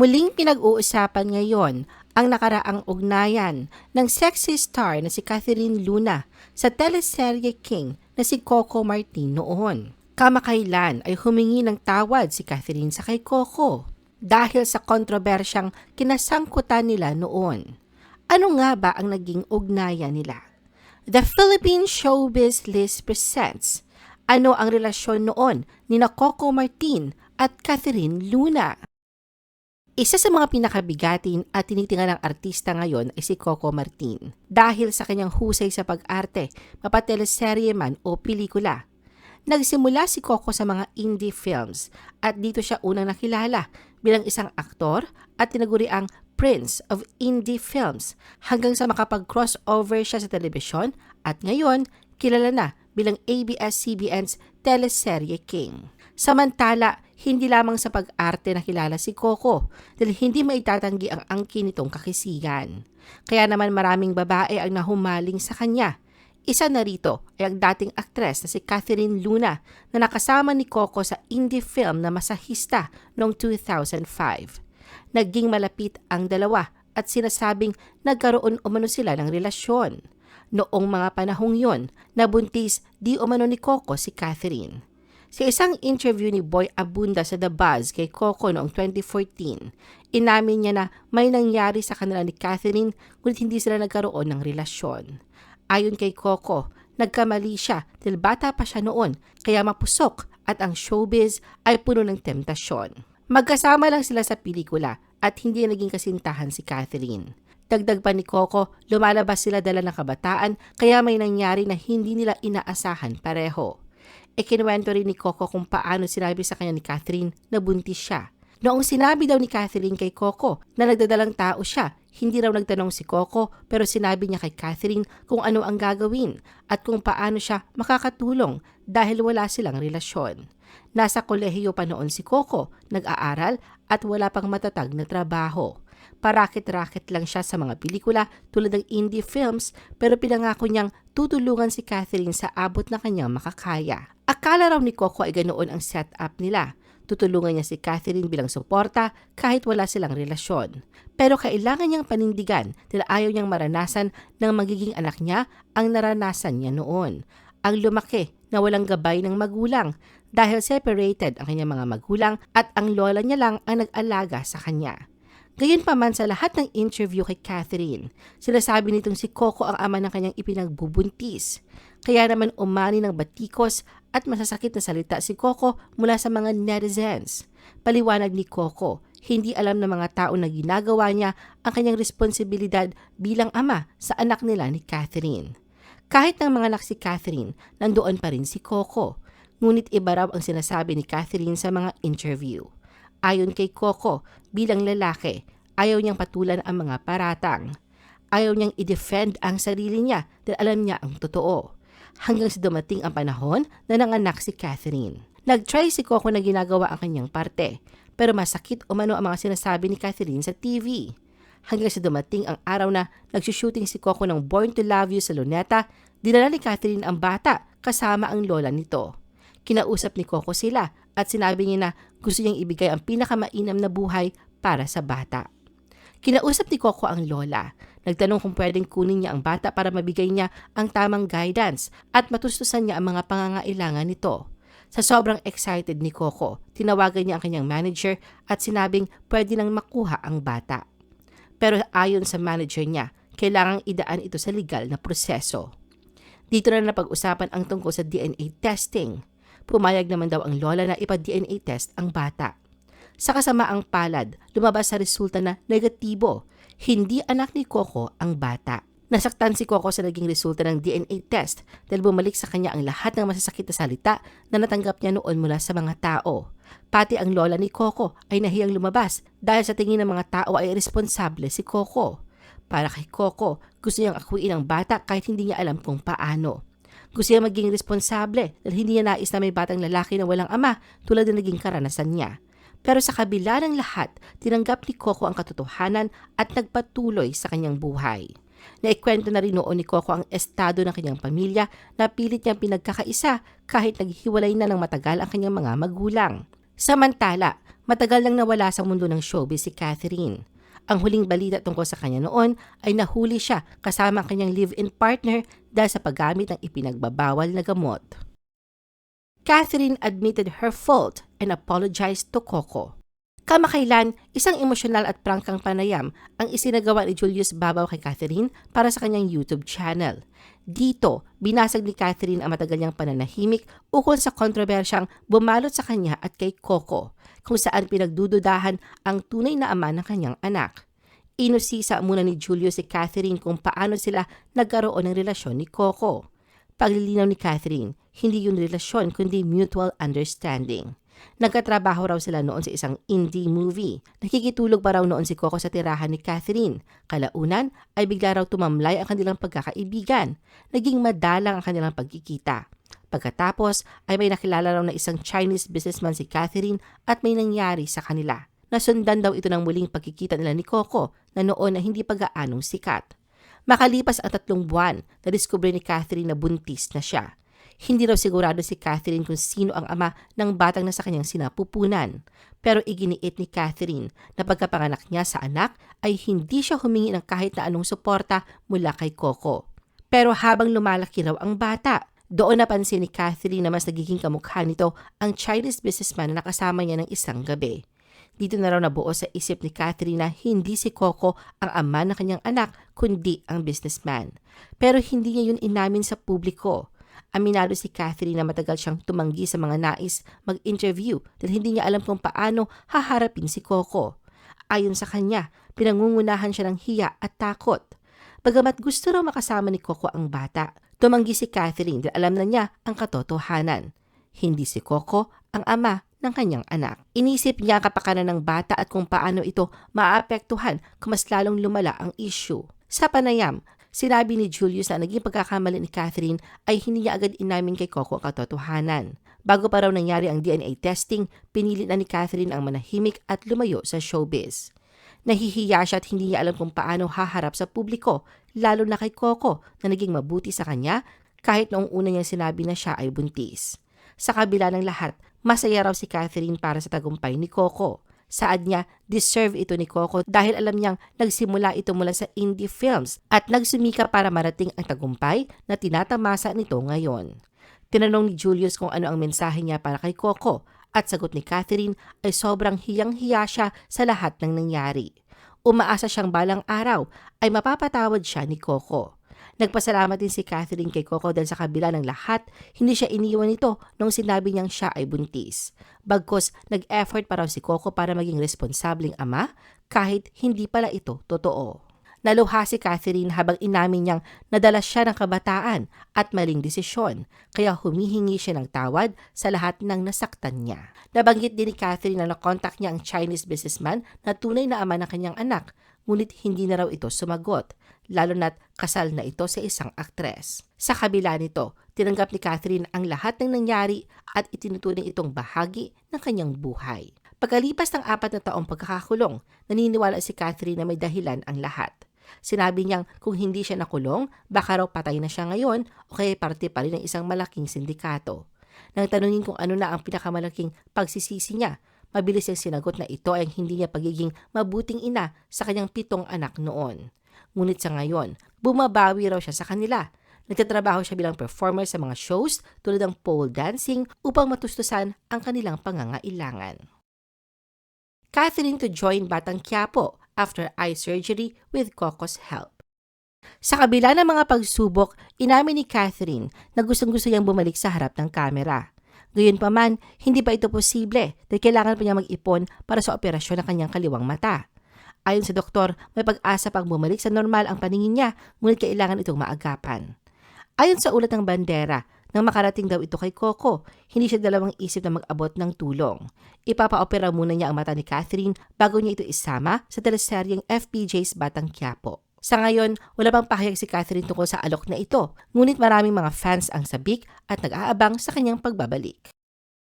Muling pinag-uusapan ngayon ang nakaraang ugnayan ng sexy star na si Catherine Luna sa teleserye King na si Coco Martin noon. Kamakailan ay humingi ng tawad si Catherine sa kay Coco dahil sa kontrobersyang kinasangkutan nila noon. Ano nga ba ang naging ugnayan nila? The Philippine Showbiz List presents ano ang relasyon noon ni na Coco Martin at Catherine Luna. Isa sa mga pinakabigatin at tinitingan ng artista ngayon ay si Coco Martin dahil sa kanyang husay sa pag-arte, mapateleserye man o pelikula. Nagsimula si Coco sa mga indie films at dito siya unang nakilala bilang isang aktor at tinaguri ang Prince of Indie Films hanggang sa makapag-crossover siya sa telebisyon at ngayon kilala na bilang ABS-CBN's teleserye King. Samantala, hindi lamang sa pag-arte nakilala si Coco dahil hindi maitatanggi ang angkin nitong kakisigan. Kaya naman maraming babae ang nahumaling sa kanya. Isa na rito ay ang dating aktres na si Catherine Luna na nakasama ni Coco sa indie film na Masahista noong 2005. Naging malapit ang dalawa at sinasabing nagkaroon umano sila ng relasyon. Noong mga panahong yon, nabuntis di umano ni Coco si Catherine. Sa isang interview ni Boy Abunda sa The Buzz kay Coco noong 2014, inamin niya na may nangyari sa kanila ni Catherine ngunit hindi sila nagkaroon ng relasyon. Ayon kay Coco, nagkamali siya dahil bata pa siya noon kaya mapusok at ang showbiz ay puno ng temptasyon. Magkasama lang sila sa pelikula at hindi naging kasintahan si Catherine. Dagdag pa ni Coco, lumalabas sila dala ng kabataan kaya may nangyari na hindi nila inaasahan pareho. Ikinuwento rin ni Coco kung paano sinabi sa kanya ni Catherine na buntis siya. Noong sinabi daw ni Catherine kay Coco na nagdadalang tao siya, hindi raw nagtanong si Coco pero sinabi niya kay Catherine kung ano ang gagawin at kung paano siya makakatulong dahil wala silang relasyon. Nasa kolehiyo pa noon si Coco, nag-aaral at wala pang matatag na trabaho. Parakit-rakit lang siya sa mga pelikula tulad ng indie films pero pinangako niyang tutulungan si Catherine sa abot na kanyang makakaya. Akala raw ni Coco ay ganoon ang setup nila. Tutulungan niya si Catherine bilang suporta kahit wala silang relasyon. Pero kailangan niyang panindigan dahil ayaw niyang maranasan ng magiging anak niya ang naranasan niya noon. Ang lumaki na walang gabay ng magulang dahil separated ang kanyang mga magulang at ang lola niya lang ang nag-alaga sa kanya. Gayunpaman sa lahat ng interview kay Catherine, sila sabi nitong si Coco ang ama ng kanyang ipinagbubuntis. Kaya naman umani ng batikos at masasakit na salita si Coco mula sa mga netizens. Paliwanag ni Coco, hindi alam ng mga tao na ginagawa niya ang kanyang responsibilidad bilang ama sa anak nila ni Catherine. Kahit ng mga anak si Catherine, nandoon pa rin si Coco. Ngunit iba raw ang sinasabi ni Catherine sa mga interview. Ayon kay Coco, bilang lalaki, ayaw niyang patulan ang mga paratang. Ayaw niyang i-defend ang sarili niya dahil alam niya ang totoo. Hanggang sa dumating ang panahon na nanganak si Catherine. Nag-try si Coco na ginagawa ang kanyang parte, pero masakit umano ang mga sinasabi ni Catherine sa TV. Hanggang sa dumating ang araw na nagsushooting si Coco ng Born to Love You sa Luneta, dinala ni Catherine ang bata kasama ang lola nito. Kinausap ni Coco sila at sinabi niya na gusto niyang ibigay ang pinakamainam na buhay para sa bata. Kinausap ni Coco ang lola. Nagtanong kung pwedeng kunin niya ang bata para mabigay niya ang tamang guidance at matustusan niya ang mga pangangailangan nito. Sa sobrang excited ni Coco, tinawagan niya ang kanyang manager at sinabing pwede nang makuha ang bata. Pero ayon sa manager niya, kailangang idaan ito sa legal na proseso. Dito na napag-usapan ang tungkol sa DNA testing. Pumayag naman daw ang lola na ipa-DNA test ang bata. Sa kasamaang palad, lumabas sa resulta na negatibo. Hindi anak ni Coco ang bata. Nasaktan si Coco sa naging resulta ng DNA test dahil bumalik sa kanya ang lahat ng masasakit na salita na natanggap niya noon mula sa mga tao. Pati ang lola ni Coco ay nahiyang lumabas dahil sa tingin ng mga tao ay responsable si Coco. Para kay Coco, gusto niyang akuin ang bata kahit hindi niya alam kung paano. Gusto niya maging responsable dahil hindi niya nais na may batang lalaki na walang ama tulad ng naging karanasan niya. Pero sa kabila ng lahat, tinanggap ni Coco ang katotohanan at nagpatuloy sa kanyang buhay. Naikwento na rin noon ni Coco ang estado ng kanyang pamilya na pilit niyang pinagkakaisa kahit naghiwalay na ng matagal ang kanyang mga magulang. Samantala, matagal nang nawala sa mundo ng showbiz si Catherine. Ang huling balita tungkol sa kanya noon ay nahuli siya kasama ang kanyang live-in partner dahil sa paggamit ng ipinagbabawal na gamot. Catherine admitted her fault and apologized to Coco. Kamakailan, isang emosyonal at prangkang panayam ang isinagawa ni Julius Babaw kay Catherine para sa kanyang YouTube channel. Dito, binasag ni Catherine ang matagal niyang pananahimik ukol sa kontrobersyang bumalot sa kanya at kay Coco, kung saan pinagdududahan ang tunay na ama ng kanyang anak. Inusisa muna ni Julius si Catherine kung paano sila nagkaroon ng relasyon ni Coco. Paglilinaw ni Catherine, hindi yun relasyon kundi mutual understanding. Nagkatrabaho raw sila noon sa isang indie movie. Nakikitulog pa raw noon si Coco sa tirahan ni Catherine. Kalaunan ay bigla raw tumamlay ang kanilang pagkakaibigan. Naging madalang ang kanilang pagkikita. Pagkatapos ay may nakilala raw na isang Chinese businessman si Catherine at may nangyari sa kanila. Nasundan daw ito ng muling pagkikita nila ni Coco na noon na hindi pa gaanong sikat. Makalipas ang tatlong buwan, nadiskubre ni Catherine na buntis na siya. Hindi raw sigurado si Catherine kung sino ang ama ng batang na sa kanyang sinapupunan. Pero iginiit ni Catherine na pagkapanganak niya sa anak ay hindi siya humingi ng kahit na anong suporta mula kay Coco. Pero habang lumalaki raw ang bata, doon napansin ni Catherine na mas nagiging kamukha nito ang Chinese businessman na nakasama niya ng isang gabi. Dito na raw nabuo sa isip ni Catherine na hindi si Coco ang ama ng kanyang anak kundi ang businessman. Pero hindi niya yun inamin sa publiko. Aminado si Catherine na matagal siyang tumanggi sa mga nais mag-interview dahil hindi niya alam kung paano haharapin si Coco. Ayon sa kanya, pinangungunahan siya ng hiya at takot. Bagamat gusto raw makasama ni Coco ang bata, tumanggi si Catherine dahil alam na niya ang katotohanan. Hindi si Coco ang ama ng kanyang anak. Inisip niya ang kapakanan ng bata at kung paano ito maapektuhan kung mas lalong lumala ang issue. Sa panayam, Sinabi ni Julius na naging pagkakamali ni Catherine ay hindi niya agad inamin kay Coco ang katotohanan. Bago pa raw nangyari ang DNA testing, pinilit na ni Catherine ang manahimik at lumayo sa showbiz. Nahihiya siya at hindi niya alam kung paano haharap sa publiko, lalo na kay Coco na naging mabuti sa kanya kahit noong una niyang sinabi na siya ay buntis. Sa kabila ng lahat, masaya raw si Catherine para sa tagumpay ni Coco. Saad niya, deserve ito ni Coco dahil alam niyang nagsimula ito mula sa indie films at nagsumika para marating ang tagumpay na tinatamasa nito ngayon. Tinanong ni Julius kung ano ang mensahe niya para kay Coco at sagot ni Catherine ay sobrang hiyang-hiya siya sa lahat ng nangyari. Umaasa siyang balang araw ay mapapatawad siya ni Coco. Nagpasalamat din si Catherine kay Coco dahil sa kabila ng lahat, hindi siya iniwan ito nung sinabi niyang siya ay buntis. Bagkos nag-effort pa raw si Coco para maging responsabling ama kahit hindi pala ito totoo. Naluha si Catherine habang inamin niyang nadala siya ng kabataan at maling desisyon, kaya humihingi siya ng tawad sa lahat ng nasaktan niya. Nabanggit din ni Catherine na nakontak niya ang Chinese businessman na tunay na ama ng kanyang anak, ngunit hindi na raw ito sumagot lalo na't kasal na ito sa isang aktres. Sa kabila nito, tinanggap ni Catherine ang lahat ng nangyari at itinuturing itong bahagi ng kanyang buhay. Pagkalipas ng apat na taong pagkakakulong, naniniwala si Catherine na may dahilan ang lahat. Sinabi niyang kung hindi siya nakulong, baka raw patay na siya ngayon o kaya parte pa rin ng isang malaking sindikato. Nang tanungin kung ano na ang pinakamalaking pagsisisi niya, mabilis niyang sinagot na ito ay hindi niya pagiging mabuting ina sa kanyang pitong anak noon. Ngunit sa ngayon, bumabawi raw siya sa kanila. Nagtatrabaho siya bilang performer sa mga shows tulad ng pole dancing upang matustusan ang kanilang pangangailangan. Catherine to join Batang Quiapo after eye surgery with Coco's help. Sa kabila ng mga pagsubok, inamin ni Catherine na gustong-gusto niyang bumalik sa harap ng kamera. Gayunpaman, hindi pa ito posible dahil kailangan pa niya mag-ipon para sa operasyon ng kanyang kaliwang mata. Ayon sa doktor, may pag-asa pang bumalik sa normal ang paningin niya, ngunit kailangan itong maagapan. Ayon sa ulat ng bandera, nang makarating daw ito kay Coco, hindi siya dalawang isip na mag-abot ng tulong. Ipapa-opera muna niya ang mata ni Catherine bago niya ito isama sa teleseryeng FPJ's Batang Quiapo. Sa ngayon, wala pang pahayag si Catherine tungkol sa alok na ito, ngunit maraming mga fans ang sabik at nag-aabang sa kanyang pagbabalik.